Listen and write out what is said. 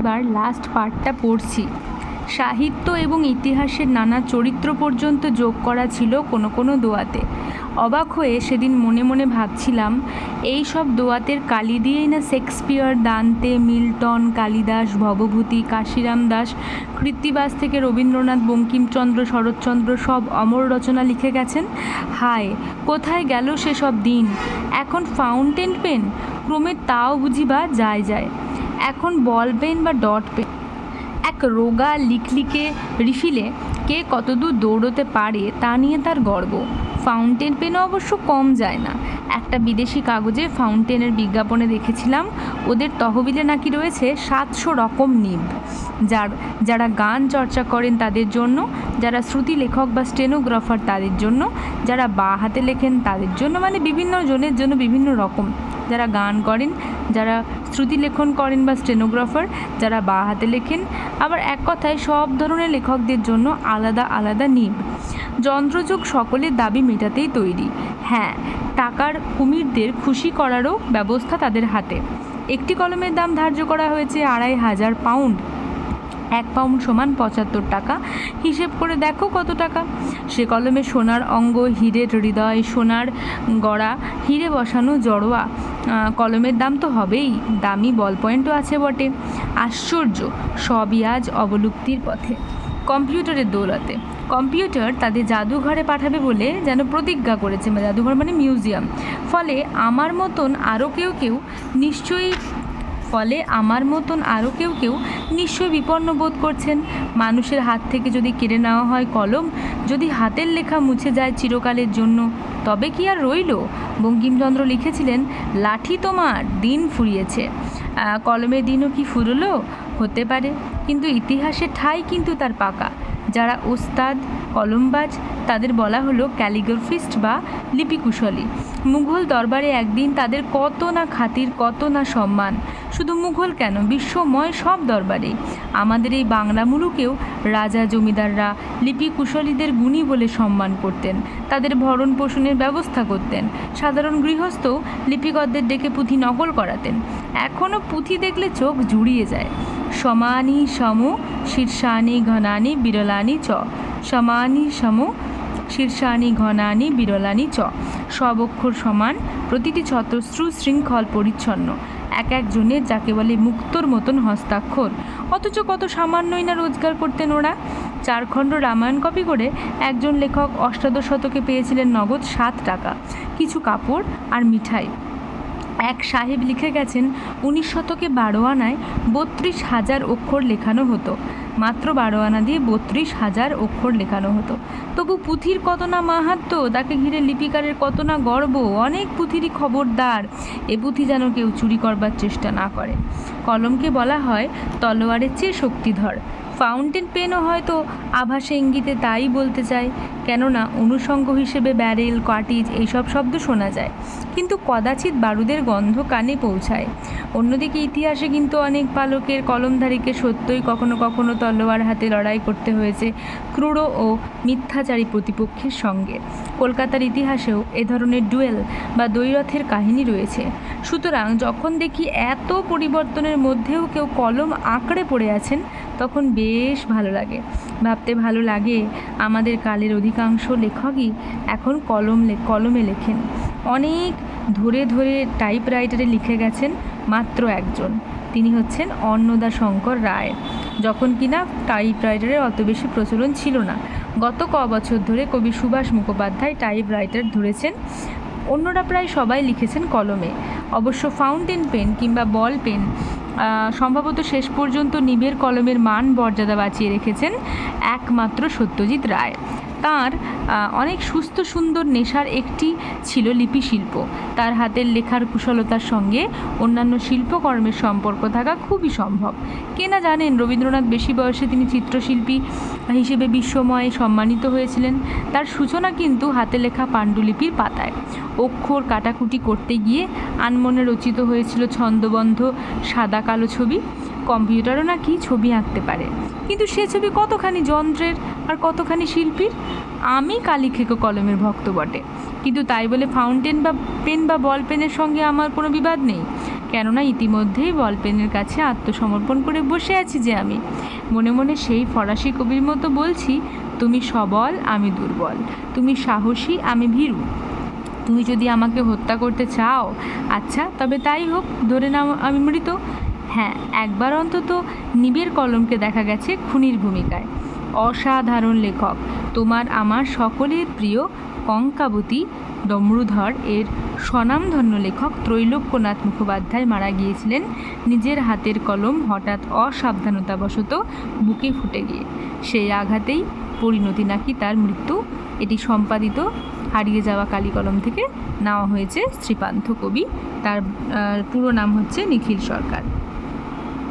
এবার লাস্ট পার্টটা পড়ছি। সাহিত্য এবং ইতিহাসের নানা চরিত্র পর্যন্ত যোগ করা ছিল কোনো কোনো দোয়াতে। অবাক হয়ে সেদিন মনে মনে ভাবছিলাম, এই সব দোয়াতের কালি দিয়েই না Shakespeare, Dante, Milton, Kalidas, Bhavabhuti, Kashiram Das, Krittibas থেকে রবীন্দ্রনাথ, বঙ্কিমচন্দ্র, শরৎচন্দ্র সব অমর রচনা লিখে গেছেন। হায়, কোথায় গেল সেসব দিন? এখন ফাউন্টেন পেন ক্রমে তাও বুঝিবা যায় যায়। এখন বল পেন বা ডট পেন। এক রোগা লিকলিকে রিফিলে কে কতদূর দৌড়তে পারে তা নিয়ে তার গর্ব। ফাউন্টেন পেনও অবশ্য কম যায় না। একটা বিদেশি কাগজে ফাউন্টেনের বিজ্ঞাপনে দেখেছিলাম, ওদের তহবিলে নাকি রয়েছে সাতশো রকম নিব যার, যারা গান চর্চা করেন তাদের জন্য, যারা শ্রুতি লেখক বা স্টেনোগ্রাফার তাদের জন্য, যারা বা হাতে লেখেন তাদের জন্য মানে বিভিন্ন জনের জন্য বিভিন্ন রকম। যারা গান করেন, যারা শ্রুতিলেখন করেন বা স্টেনোগ্রাফার যারা বা হাতে লেখেন, আবার এক কথায় সব ধরনের লেখকদের জন্য আলাদা আলাদা নিব যন্ত্রযুগ সকলের দাবি মেটাতেই তৈরি। হ্যাঁ টাকার কুমিরদের খুশি করারও ব্যবস্থা তাদের হাতে। একটি কলমের দাম ধার্য করা হয়েছে আড়াই হাজার পাউন্ড। এক পাউন্ড সমান পঁচাত্তর টাকা। হিসেব করে দেখো কত টাকা। সে কলমে সোনার অঙ্গ, হীরের হৃদয়, সোনার গড়া, হিরে বসানো জড়োয়া। কলমের দাম তো হবেই। দামি বল পয়েন্টও আছে বটে। আশ্চর্য, সবই আজ অবলুপ্তির পথে। কম্পিউটারের দৌলতে। কম্পিউটার তাদের জাদুঘরে পাঠাবে বলে যেন প্রতিজ্ঞা করেছে মানে জাদুঘর মানে মিউজিয়াম। ফলে আমার মতন আরও কেউ কেউ নিশ্চয়ই ফলে আমার মতন আরও কেউ কেউ নিশ্চয়ই বিপন্ন বোধ করছেন। মানুষের হাত থেকে যদি কেড়ে নেওয়া হয় কলম, যদি হাতের লেখা মুছে যায় চিরকালের জন্য, তবে কি আর রইল? বঙ্কিমচন্দ্র লিখেছিলেন, লাঠি তোমার দিন ফুরিয়েছে। কলমের দিনও কি ফুরলো? হতে পারে। কিন্তু ইতিহাসের ঠাই কিন্তু তার পাকা। যারা ওস্তাদ, কলমবাজ, তাদের বলা হলো ক্যালিগ্রাফিস্ট বা লিপিকুশলী। মুঘল দরবারে একদিন তাদের কত না খাতির, কত না সম্মান। শুধু মুঘল কেন, বিশ্বময় সব দরবারে। আমাদের এই বাংলা মুলুকেও রাজা, জমিদাররা লিপিকুশলীদের গুণী বলে সম্মান করতেন। তাদের ভরণ পোষণের ব্যবস্থা করতেন। সাধারণ গৃহস্থও লিপিকরদের ডেকে পুঁথি নকল করাতেন। এখনও পুঁথি দেখলে চোখ জুড়িয়ে যায়। সমানি সম, শীর্ষানি ঘনানি, বিরলানি চ। সমানি সম, শীর্ষানি ঘনানি, বিরলানি চ। সব অক্ষর সমান, প্রতিটি ছত্রশ্রু শৃঙ্খল পরিচ্ছন্ন। এক একজনের যাকে বলে মুক্তোর মতন হস্তাক্ষর। অথচ কত সামান্যই না রোজগার করতেন ওরা। চারখণ্ড রামায়ণ কপি করে একজন লেখক অষ্টাদশ শতকে পেয়েছিলেন নগদ সাত টাকা। কিছু কাপড় আর মিঠাই। এক সাহেব লিখে গেছেন, উনিশ শতকে বারো আনায় বত্রিশ হাজার অক্ষর লেখানো হতো। মাত্র বারো আনা দিয়ে বত্রিশ হাজার অক্ষর লেখানো হতো। তবু পুঁথির কত না মাহাত্ম তাকে ঘিরে লিপিকারের কত না গর্ব, অনেক পুঁথিরই খবরদার। এ পুঁথি যেন কেউ চুরি করবার চেষ্টা না করে। কলমকে বলা হয় তলোয়ারের চেয়ে শক্তিধর। ফাউন্টেন পেনও হয়তো আভাসে ইঙ্গিতে তাই বলতে চায় কেননা অনুষঙ্গ হিসেবে ব্যারেল, কাটিজ এইসব শব্দ শোনা যায়। কিন্তু কদাচিৎ বারুদের গন্ধ কানে পৌঁছায়। অন্যদিকে ইতিহাসে কিন্তু অনেক পালকের কলমধারীকে সত্যই কখনো কখনো তলোয়ার হাতে লড়াই করতে হয়েছে ক্রূর ও মিথ্যাচারী প্রতিপক্ষের সঙ্গে। কলকাতার ইতিহাসেও এ ধরনের ডুয়েল বা দ্বৈরথের কাহিনী রয়েছে। সুতরাং যখন দেখি এত পরিবর্তনের মধ্যেও কেউ কলম আঁকড়ে পড়ে আছেন, তখন বেশ ভালো লাগে। ভাবতে ভালো লাগে আমাদের কালের অধিকাংশ লেখকই এখন কলম কলমে লেখেন। অনেক ধরে ধরে টাইপরাইটারে লিখে গেছেন মাত্র একজন। তিনি হচ্ছেন অন্নদা শঙ্কর রায়। যখন কিনা টাইপরাইটারের অত বেশি প্রচলন ছিল না, গত ক বছর ধরে কবি সুভাষ মুখোপাধ্যায় টাইপরাইটার ধরেছেন। অন্যরা প্রায় সবাই লিখেছেন কলমে। অবশ্য ফাউন্টেন পেন কিংবা বল পেন সম্ভবত শেষ পর্যন্ত নিবের কলমের মান মর্যাদা বাঁচিয়ে রেখেছেন একমাত্র সত্যজিৎ রায়। তার অনেক সুস্থ সুন্দর নেশার একটি ছিল লিপি শিল্প তার হাতের লেখার কুশলতার সঙ্গে অন্যান্য শিল্পকর্মের সম্পর্ক থাকা খুবই সম্ভব। কে না জানেন, রবীন্দ্রনাথ বেশি বয়সে তিনি চিত্রশিল্পী হিসেবে বিশ্বময় সম্মানিত হয়েছিলেন। তার সূচনা কিন্তু হাতে লেখা পাণ্ডুলিপির পাতায়। অক্ষর কাটাকুটি করতে গিয়ে আনমনে রচিত হয়েছিল ছন্দবন্ধ সাদা কালো ছবি। কম্পিউটারও নাকি ছবি আঁকতে পারে। কিন্তু সে ছবি কতখানি যন্ত্রের আর কতখানি শিল্পীর? আমি কালিখেকো কলমের ভক্ত বটে। কিন্তু তাই বলে ফাউন্টেন বা পেন বা বল পেনের সঙ্গে আমার কোনো বিবাদ নেই। কেননা ইতিমধ্যেই বল পেনের কাছে আত্মসমর্পণ করে বসে আছি যে আমি। মনে মনে সেই ফরাসি কবির মতো বলছি, তুমি সবল, আমি দুর্বল। তুমি সাহসী, আমি ভীরু। তুমি যদি আমাকে হত্যা করতে চাও আচ্ছা তবে তাই হোক, ধরে নাও আমি মৃত। হ্যাঁ একবার অন্তত নিবের কলমকে দেখা গেছে খুনির ভূমিকায়। অসাধারণ লেখক। তোমার আমার সকলের প্রিয় কঙ্কাবতী ডমরুধর এর স্বনামধন্য লেখক ত্রৈলোক্যনাথ মুখোপাধ্যায় মারা গিয়েছিলেন। নিজের হাতের কলম হঠাৎ অসাবধানতাবশত বুকে ফুটে গিয়ে। সেই আঘাতেই পরিণতি নাকি তার মৃত্যু। এটি সম্পাদিত হারিয়ে যাওয়া কালী কলম থেকে নেওয়া হয়েছে শ্রীপান্থ কবি। তার পুরো নাম হচ্ছে নিখিল সরকার।